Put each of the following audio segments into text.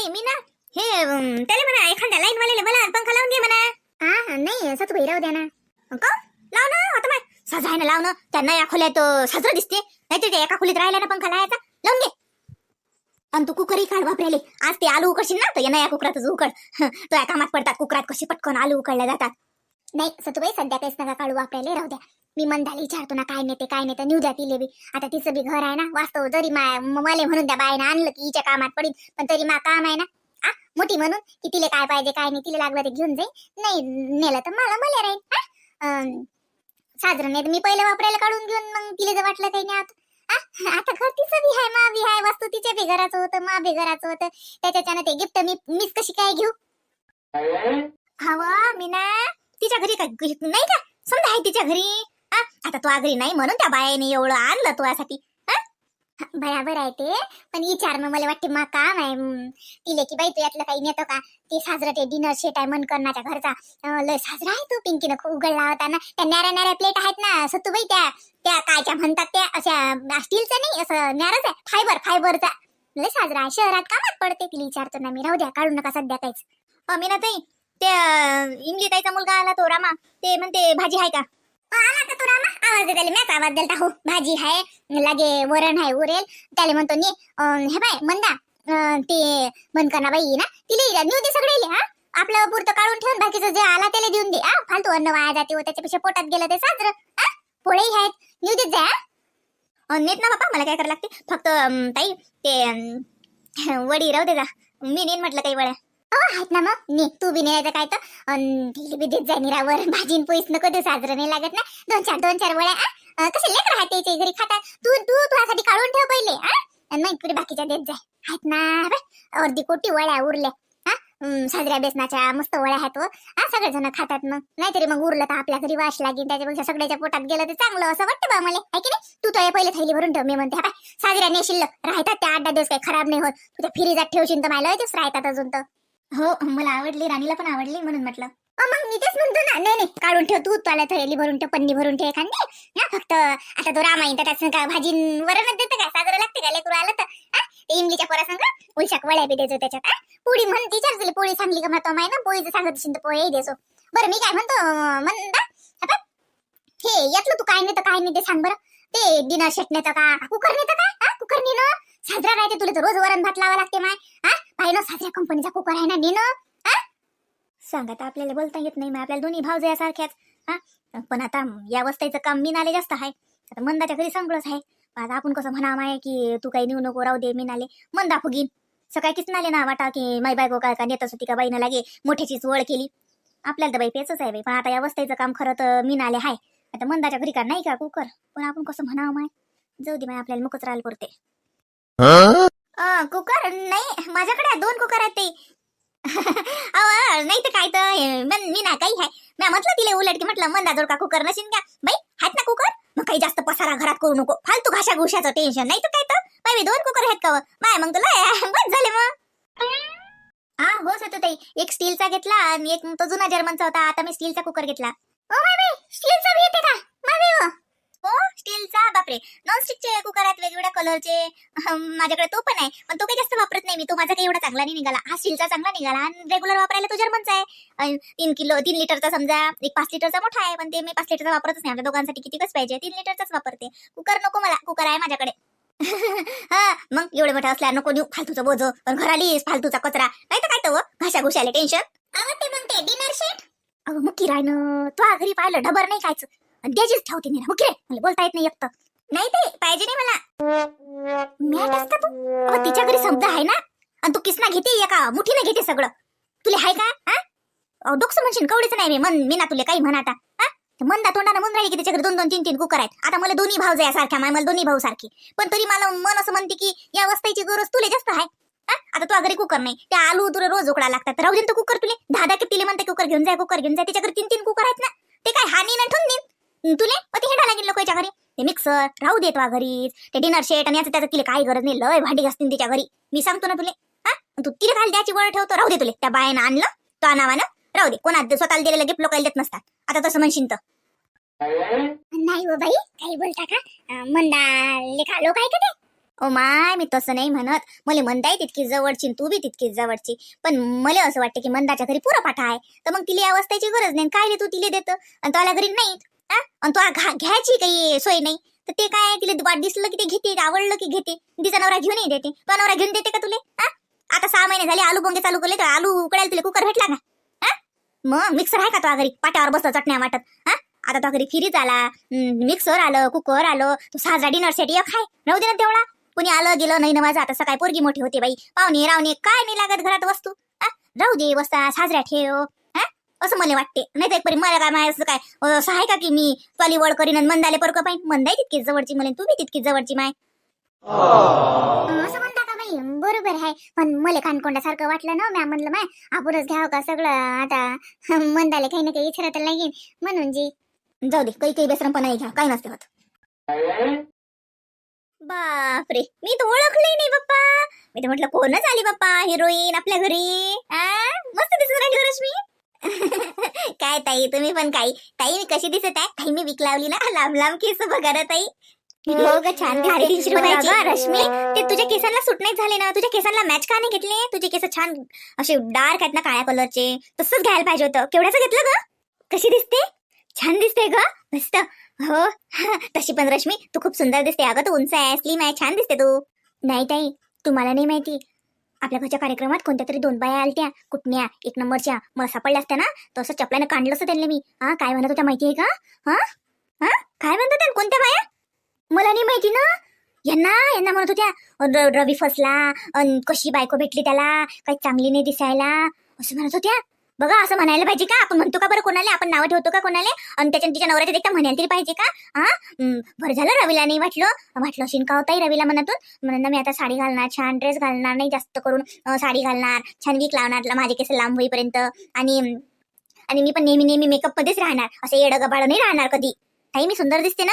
माई मी ना हे त्याला म्हणा एखाद्या लाईन वाल्याला मला पंखा लावून घे म्हणा. हा नाही सतुबाई राहू द्या ना. का? लाव ना आता माय. ना लाव ना. त्यांना या खोल्यात साजरं दिसते. नाही ते एका खोलीत राहिला ना पंखा लावायचा. लावून घे. आणि तू कुकरही काढ वापरायले. आज ते आलू उकडशील ना तर या कुकरातच उकड तो या कामात पडतात कुकरात कशी पटकन आलू उकडल्या जातात. नाही सतुबाई सध्या काहीच नका काढू वापरायला राहू द्या. मी मंदाला विचारतो ना काय नेते काय नेते नेऊ द्या तिले बी. आता तिचं बी घर आहे ना वास्तव जरी मा म- मले म्हणून त्या बाईनं आणलं की हिच्या कामात पडीन पण तरी मा काम आहे ना आ मोठी म्हणून की तिले काय पाहिजे काय नाही तिला लागलं ते घेऊन जाईल नाही नेलं तर मला मला राहील नाही तर मी पहिले वापरायला काढून घेऊन मग तिला जर वाटलं काही नाही आता. घर तिचं बी आहे मा बी आहे वास्तू तिच्या बी घराचं होतं मा बी घराचं होतं. त्याच्याच्यानं ते गिफ्ट मी मीच कशी काय घेऊ? हवा मीना तिच्या घरी काय नाही का? समजा आहे तिच्या घरी. आता तू घरी नाही म्हणून त्या बायाने एवढं आणलं तुझ्यासाठी बराबर आहे ते. पण विचार मग मला वाटते मा काम आहे. तिले की बाई तू यातलं काही नेतो का? ते साजरं ते डिनर शेट आहे मन करण्याच्या घरचा. लय साजरा आहे तू पिंकीनं खूप उघडला होता ना त्या न्याऱ्या न्याऱ्या प्लेट आहेत ना सत्तूबाई त्या. त्या कायच्या म्हणतात त्या अशा स्टीलचा नाही असं न्यारच आहे. फायबर फायबरचा लय साजरा आहे. शहरात कामात पडते तिला विचारतो ना मी. राहू द्या काढू नका सध्या काहीच. मी ना ताई ते इंगली ताईचा मुलगा आला तो रामा. ते म्हणते भाजी आहे का? आला का तुला ना आवाज दे त्याला मॅच आवाज दिलता हो भाजी आहे लागे वरण आहे उरेल. त्याला म्हणतो नी हे बाय मंदा ते मनकना बाई ना तिला नेऊ दे सगळे हा? आपलं पुरतं काढून ठेवून बाकीचं जे आला त्याला देऊन दे हा? फालतू अन्न वाया जाते हो त्याच्यापेक्षा पोटात गेलं ते साजरं हा? पोळेही आहेत. नेऊ देत जा नेत ना बापा मला काय करायला लागते. फक्त ताई ते वडी राहू दे जा. मी नेन म्हटलं काही वेळा आहेत ना मग. ने तू बी न्यायचं काय तर? अन् बी देत जाय निरावर. भाजीन पोईस नको देऊ साजरं नाही लागत ना. दोन चार दोन चार वळ्या कसे लेकर राहते घरी खातात? तू तू तुझ्यासाठी काढून ठेव पहिले आणि मग इकडे बाकीच्या देत जाय. आहेत ना अर्धी कोटी वळ्या उरल्या हा साजऱ्या बेसनाच्या मस्त वळ्या आहेत हो. व हा सगळेजण खातात मग. नाहीतरी मग उरलं तर आपल्या घरी वाश लागेल त्याच्यापेक्षा सगळ्याच्या पोटात गेलं तर चांगलं असं वाटतं बा मला. आहे की नाही? तू तो हे पहिले थैली भरून ठेव मी म्हणते हा साजऱ्या नाही शिल्लक राहतात त्या आठ दहा दिवस काही खराब नाही होत. तुझ्या फिरीजात ठेवशील तर मला राहतात अजून तर. हो मला आवडली राणीला पण आवडली म्हणून म्हटलं. मग मी तेच म्हणतो ना नाही नाही काढून ठेव तू त्याला थैली भरून ठेव पन्नी भरून ठेव एखादी. ना फक्त आता तो रामायण तर त्याचं काय भाजी वरणच देतं काय सागर लागते का लेकरू आलं तर? ते इमलीच्या पोरा सांग उलशाक वळ्या बी देतो त्याच्यात पोळी म्हण विचार दिली पोळी सांगली का म्हणतो माय ना पोळीचं सांगत असेल तर पोळी देसो. बरं मी काय म्हणतो म्हणता आता हे यातलं तू काय नेतं काय नाही ते सांग बरं. ते डिनर शेटण्याचं का कुकर नेतं का कुकर नेणं? साजरा राहते तुला तर रोज वरण भात लावा लागते माय. हा? पाहिलं साजऱ्या कंपनीचा कुकर आहे ना नेणं. सांगा तर आपल्याला बोलता येत नाही मग आपल्याला दोन्ही भाव सारख्याच. हा? पण आता या वस्ताईचं काम मीनाले जास्त आहे. आता मंदाच्या घरी सगळंच आहे. आता आपण कसं म्हणा आहे की तू काही नेऊ नको राहू दे मीनाले. मंदा फुगीन. सकाळी किस नाले ना वाटा की माई बायको काय का नेतच होती का बाईनं लागे मोठ्याचीच वळ केली. आपल्याला तर बाई पेचच आहे बाई. पण आता या वस्ताईचं काम खरं तर मीनाले आहे. आता मंदाच्या घरी का नाही का कुकर? पण आपण कसं म्हणावं माय? जाऊ दे माय आपल्याला मुकच राहिलं पुरते. अं, कुकर? नाही माझ्याकडे दोन कुकर आहेत ते. अहो नाही तर काय तर हे, मन- मी ना काही आहे. मी म्हटलं तिला उलट की म्हटलं मंदाजोड का कुकर नशीन का बाई आहेत ना कुकर? मग काही जास्त पसारा घरात करू नको. फालतू घाशा घुशाचं टेन्शन नाही तर काय तर? बाई मी दोन कुकर आहेत का व? माय मग तुला बस झाले मग. हा हो सतो ताई. एक स्टीलचा घेतला आणि एक तो जुना जर्मनचा होता. आता मी स्टीलचा कुकर घेतला. ओ माय बाई स्टीलचा बी येते का? स्टीलचा बापरे. नॉनस्टिकचे कुकर आहेत वेगवेगळ्या कलरचे माझ्याकडे तो पण आहे पण तो काही जास्त वापरत नाही मी. तो माझा काही एवढा चांगला नाही निघाला. हा स्टीलचा चांगला निघाला आणि रेग्युलर वापरायला तो जर्मनचा आहे. तीन किलो तीन लिटरचा समजा एक पाच लिटरचा मोठा आहे पण ते मी पाच लिटरचा वापरतच नाही. आपल्या दोघांसाठी कितीकच पाहिजे? तीन लिटरचाच वापरते. कुकर नको मला. कुकर आहे माझ्याकडे. हा मग एवढे मोठा असल्या नको देऊ. फालतूचा बोज. पण घराली फालतूचा कचरा. नाही तर काय तर व, घाशा घुशाले टेन्शन आवडते मग ते. डिनर सेट अगं मग किरायनं. तो घरी पाहिलं डबर नाही खायचं. आणि त्याचीच ठेवते मी मला बोलता येत नाही एकटं नाही ते पाहिजे नाही मला. मॅट असता तू? अगं तिच्या घरी समजा आहे ना? आणि तू किसना घेते एका मुठीने घेते सगळं. तुला हाय का? हा? अहो, डोकसं म्हणशील कवडीच नाही मी मन मी ना तुला काही म्हण आता. हा? ते मंदा तोंडानं राहिली की त्याच्याकडे दोन दोन तीन तीन कुकर आहेत. आता मला दोन्ही भाऊ जाय सारख्या माय मला दोन्ही भाऊ सारखी. पण तरी मला मन असं म्हणते की या वस्ताईची गरज तुला जास्त आहे. हा? आता तू घरी कुकर नाही. त्या आलू तुला रोज उकडा लागतात. राहू दे ना कुकर तुले. दहा दहा किती म्हणते कुकर घेऊन जाय कुकर घेऊन जाय. त्याच्याकडे तीन तीन कुकर आहेत ना. ते काय हानी ना ठेवून देईन तुले? मग ते हेडा लागेल लोकांच्या घरी. ते मिक्सर राहू दे तुझ्या घरी. ते डिनर सेट आणि याचं त्याचं तिला काही गरज नाही. लय भांडी घासतील तिच्या घरी. मी सांगतो ना तुले हा? तू तिला खाली द्यायची वळ ठेवतो राहू दे तुले. त्या बायानं आणलं तो नावानं राहू दे. कोणा स्वतःला दिलेलं गिफ्ट लोकांना देत नसतात. आता तसं म्हणशील तर. नाही हो बाई काही बोलता का मंदा लेखा लोक आहे? का ते ओ माय मी तसं नाही म्हणत. मला मंदाही तितकी जवळची तू बी तितकीच जवळची. पण मला असं वाटतं की मंदाच्या घरी पुरा पाठा आहे. तर मग तिला या अवस्थेची गरज नाही. काय तू तिला देतं? आणि तुला घरी नाही हा? आणि तो घा- घ्यायची काही सोय नाही. तर ते काय तिला वाट दिसलं की ते घेते आवडलं की घेते. तिचा नवरा घेऊनही देते. तो नवरा घेऊन देते का तुले? आता सहा महिने झाले आलू बोंगे चालू केले तर आलू उकडायला तुला कुकर भेटला का? मग मिक्सर आहे का तो घरी पाट्यावर बसतो चटण्या वाटत. हा आता तो घरी फ्रीज आला मिक्सर आलं कुकर आलं तो साजरा डिनर सेट एक खाय राहू दे ना तेवढा. कोणी आलं गेलं नाही ना माझं. आता सकाळी पोरगी मोठी होते बाई. पाहुणे रावणे काय नाही लागत घरात वस्तू. राहू दे वस्ता साजऱ्या ठेव. असं मला वाटते. नाही तर एक परी मला काय माहिती असं काय असं आहे का की मी टॉली वळ करीन आणि मंदाले परक पाहिजे मंदाई तितकीच जवळची मला तू बी तितकीच जवळची माय. असं म्हणता का बाई? बरोबर आहे. पण मले कानकोंडासारखं वाटलं ना म्या म्हणलं माय आपणच घ्यावं का सगळं? आता मंदाले काही ना काही विचारत लागेल म्हणून जी. जाऊ दे काही काही बेसरमपणा घ्या काही नसते होत. बापरे मी तर ओळखलंय नाही बाप्पा. मी तर म्हटलं कोणच आली बाप्पा हिरोईन आपल्या घरी? आ? मस्त दिसत राहिली रश्मी? काय ताई? तुम्ही पण काही. ताई मी कशी दिसत आहे? ताई मी विक लावली ना. लांब लांब केस बघा ना ताई. हो ग छान दिसते अगं, रश्मी. ते तुझ्या केसांना सूट नाही झाले ना? तुझ्या केसांना मॅच का नाही घेतले? तुझे केस छान असे डार्क आहेत ना काळ्या कलरचे तसंच घ्यायला पाहिजे होतं. केवढ्याचं घेतलं ग? कशी दिसते? छान दिसते ग. मस्त. हो. तशी पण रश्मी तू खूप सुंदर दिसते. अगं तू उंच आहे स्लिम आहे. छान दिसते तू. नाही ताई तुम्हाला नाही माहिती. आपल्या घरच्या कार्यक्रमात कोणत्या तरी दोन बाया आलत्या. कुटण्या एक नंबरच्या. मला सापडल्या असत्या ना तसं चपल्यानं काढलं असं त्यांनी मी. हा काय म्हणत होत्या माहिती आहे का? हा? हा? काय म्हणत होत्या कोणत्या बाया? मला नाही माहिती ना. यांना यांना म्हणत होत्या र- रवी फसला कशी बायको भेटली त्याला काही चांगली नाही दिसायला. असं म्हणत होत्या. बघा असं म्हणायला पाहिजे का? आपण म्हणतो का बरं कोणाला? आपण नावं ठेवतो का कोणाला? आणि त्याच्या तिच्या नवऱ्याच्या देखता म्हणायला तरी पाहिजे का? हा? बरं झालं रवीला नाही वाटलं. वाटलं असेल का होताही रवीला मनातून? म्हणून मी आता साडी घालणार छान ड्रेस घालणार नाही जास्त करून साडी घालणार छान वीक लावणार माझे केस लांब होईपर्यंत. आणि आणि मी पण नेहमी नेहमी मेकअप मध्येच राहणार. असं येडं गबाळ नाही राहणार कधी. ताई मी सुंदर दिसते ना?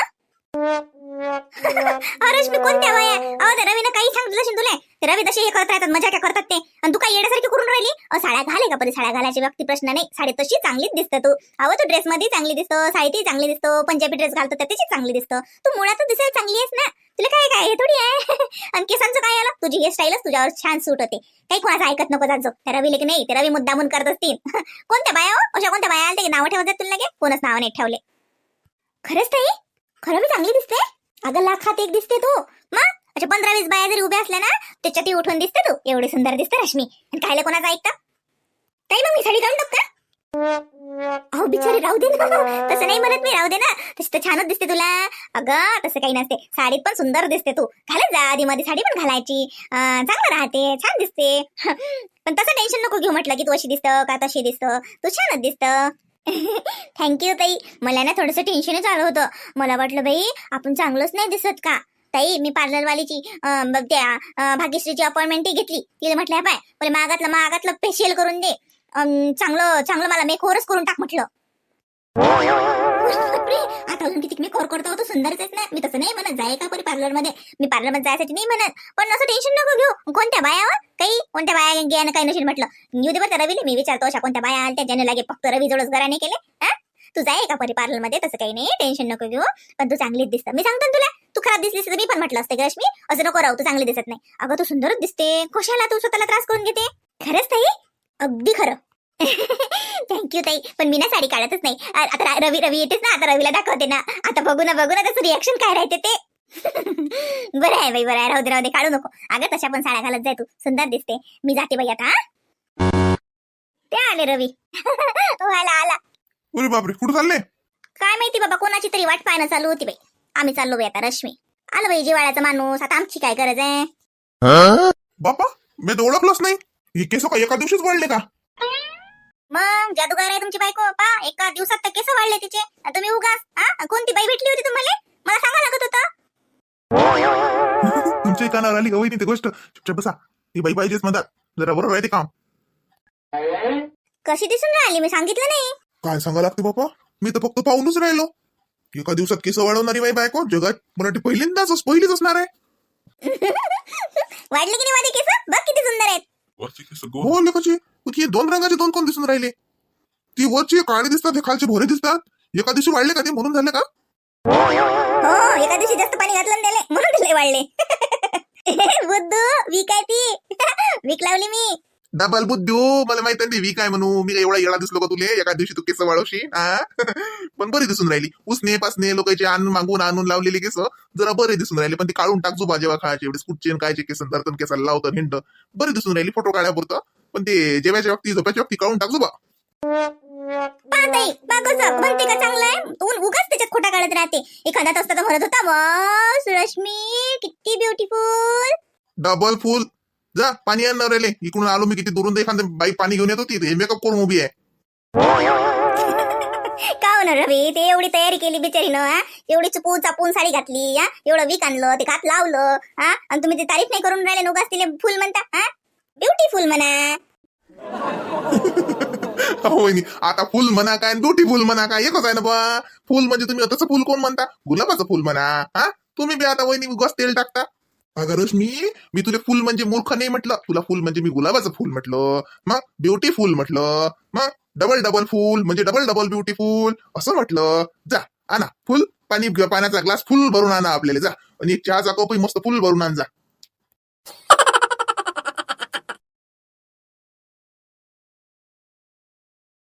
रश्मी मी कोणत्या वया अहो त्या रवीनं काही सांगितलं असेल तुला ते रवी तसे हे करत राहतात मजा काय करतात ते? आणि तू काय येण्यासारखी करून राहिली? अहो साड्या घाले का परी साड्या घालायची व्यक्ती प्रश्न नाही. साडी तशी चांगलीच दिसतं तू. अहो तू ड्रेस मध्ये चांगली दिसतो साडीतही चांगली दिसतो पंजाबी ड्रेस घालतो त्याची चांगली दिसतो. तू मुळात दिसायला चांगली आहेस ना. तुला काय काय हे थोडी आहे? आणि केसांचं काय आलं? तुझी हेअरस्टाईलच तुझ्यावर छान सूट होते. काही कोणाचं ऐकत नको जात त्या रवीले की नाही? ते रवी मुद्दामून करत असतील. कोणत्या बाया हो? अशा कोणत्या बाया आल्या नाव नावं ठेवतात तुला लागे? कोणच नाव नाही ठेवले. खरंच ताई? खरं मी चांगली दिसते? अगं लाखात एक दिसते तू. मग अच्छा पंधरा वीस बाया जरी उभ्या असल्या ना त्याच्यातही उठून दिसते तू. एवढी सुंदर दिसते रश्मी. आणि खायला कोणाचं ऐकतं? ताई मग मी साडी घालून टाक का अहो बिचारी राहू दे ना तसं नाही म्हणत मी राहू दे ना. तशी तर छानच दिसते तुला. अगं तसं काही नसते. साडीत पण सुंदर दिसते तू. घालत जा आधी मध्ये साडी पण घालायची. चांगलं राहते छान दिसते. पण तसं टेन्शन नको घेऊ म्हटलं की तू अशी दिसतं का तशी दिसतं. तू छानच दिसतं. थँक्यू ताई. मला ना थोडंसं टेन्शनच आलं होतं. मला वाटलं बाई आपण चांगलंच नाही दिसत का? ताई मी पार्लरवालीची अं, त्या भाग्यश्रीची अपॉइंटमेंट घेतली. तिला म्हटलं पाय मला मागातलं मागातलं फेशियल करून दे. अं, चांगलं चांगलं मला मेकओव्हरच करून टाक म्हटलं. आता अजून किती मी कोर करतो तू सुंदरच आहेस ना. मी तसं नाही म्हणत जाय का परी पार्लरमध्ये मी पार्लरमध्ये जायसाठी नाही म्हणत. पण असं टेन्शन नको घेऊ. कोणत्या बाया काही? कोणत्या बाया घ्यायला काही नशील म्हटलं. येऊ दे बरं रवीले मी विचारतो अशा कोणत्या बाया आल्या ज्याने लागे फक्त रवी जोडच घराने केले. हा? तू जाय का परी पार्लरमध्ये तसं काही नाही टेन्शन नको घेऊ. पण तू चांगलीच दिसत. मी सांगतो ना तुला तू खराब दिसलीस तर मी पण म्हटलं असते रश्मी. असं नको राहू तू चांगली दिसत नाही. अगं तू सुंदरच दिसते. कशाला तू स्वतःला त्रास करून घेते? खरंच ताई? अगदी खरं. थँक्यू ताई. पण मी ना साडी काढतच नाही. आता रवी रवी येतेच ना? आता रवीला दाखवते ना. आता बघू ना बघू ना त्याचं रिॲक्शन काय राहते ते. बरं आहे बाई बरं आहे. राहू दे राहू दे. काढू नको. अगं तशा पण साड्या घालत जाय तू. सुंदर दिसते. मी जाते बाई आता? ते आले रवी. हो, आला आला. अरे बापरे कुठं चालले? काय माहिती बाबा कोणाची तरी वाट पाहणं चालू होती बाई. आम्ही चाललो बाई आता रश्मी. आलं बाई जिवाळ्याचा माणूस. आता आमची काय गरज आहे? बापा मी तर ओळखलंच नाही. हे केस का एका दिवशीच वाढले का? मग जादूगार आहे तुमची बायको पा एका दिवसात तर केस वाढले तिचे. आणि तुम्ही उगाच हा? कोणती बाई भेटली होती तुम्हाला? मला सांगा लागत होतं. तुमच्या कानावर आली वहिनी ती गोष्ट? चुपचाप बसा. ती बाई पाहिजेच म्हणतात. जरा बरोबर आहे ते काम. कशी दिसून राहिली? मी सांगितलं नाही. काय सांगा लागते बापा? मी तर फक्त पाहूनच राहिलो. एका दिवसात केस वाढवणारी बाई बायको जगात मराठी पहिल्यांदाच पहिलीच असणार आहे. वाढले की नाही माझे केस? बघ किती सुंदर आहेत. हो लेखाची हे दोन रंगाचे दोन कोण दिसून राहिले? ती वरची काळे दिसतात हे खालचे भोरे दिसतात. एका दिवशी वाढले का ते? म्हणून झाले का? हो एका दिवशी जास्त पाणी घातलं त्याले म्हणून दिले वाढले. बुद्धू वीक आहे ती. वीक लावली मी. डबल बुद्धू मला माहीत नाही वी काय म्हणू मी एवढा येळा दिसलो का तुले? एका दिवशी तू केस वाळवशी पण बरी दिसून राहिली. उसने पासने लोकांचे आणून मागून आणून लावलेली केस जरा बरे दिसून राहिले. पण ती काढून टाक जुबा जेव्हा खायचे एवढे कुठचे कायचे केस दर्तन केसाला लावतं हिंड बरी दिसून राहिली फोटो काढण्यापुरतं पण ते जेवायच्या व्यक्ती झोपायच्या व्यक्ती काढून टाक जुबा पाहताई बागोच म्हणते का चांगलं आहे. तू उगाच त्याच्यात खोटा काढत राहते. एखादा असता तर म्हणत होता बस रश्मी किती ब्युटिफुल डबल फुल जा पाणी आण राहिले इकडून आलो मी किती दुरून एखादी बाई पाणी घेऊन येत होती. मेकअप करून उभी आहे? का होणार रवी? ते एवढी तयारी केली बिचारीनं हा? एवढी चुपून चापून साडी घातली हा? एवढं वीक आणलं ते घात लावलं हा? आणि तुम्ही ते तारीफ नाही करून राहिले उगाच तिले फुल म्हणता हा? ब्युटीफुल म्हणा. वहिनी आता फुल म्हणा काय ब्युटीफुल म्हणा काय एकच आहे ना बा. फुल म्हणजे तुम्ही तसं फुल कोण म्हणता? गुलाबाचं फुल म्हणा हा? तुम्ही बी आता वहिनी उगाच तेल टाकता. अगं रश्मी मी तुला फुल म्हणजे मूर्ख नाही म्हटलं. तुला फुल म्हणजे मी गुलाबाचं फुल म्हटलं. मग ब्युटीफुल म्हटलं. मग डबल डबल फुल म्हणजे डबल डबल ब्युटीफुल असं म्हटलं. जा आणा फुल. पाणी पाण्याचा ग्लास फुल भरून आणा आपल्याला. जा. आणि चहाचा कपही मस्त फुल भरून आण जा.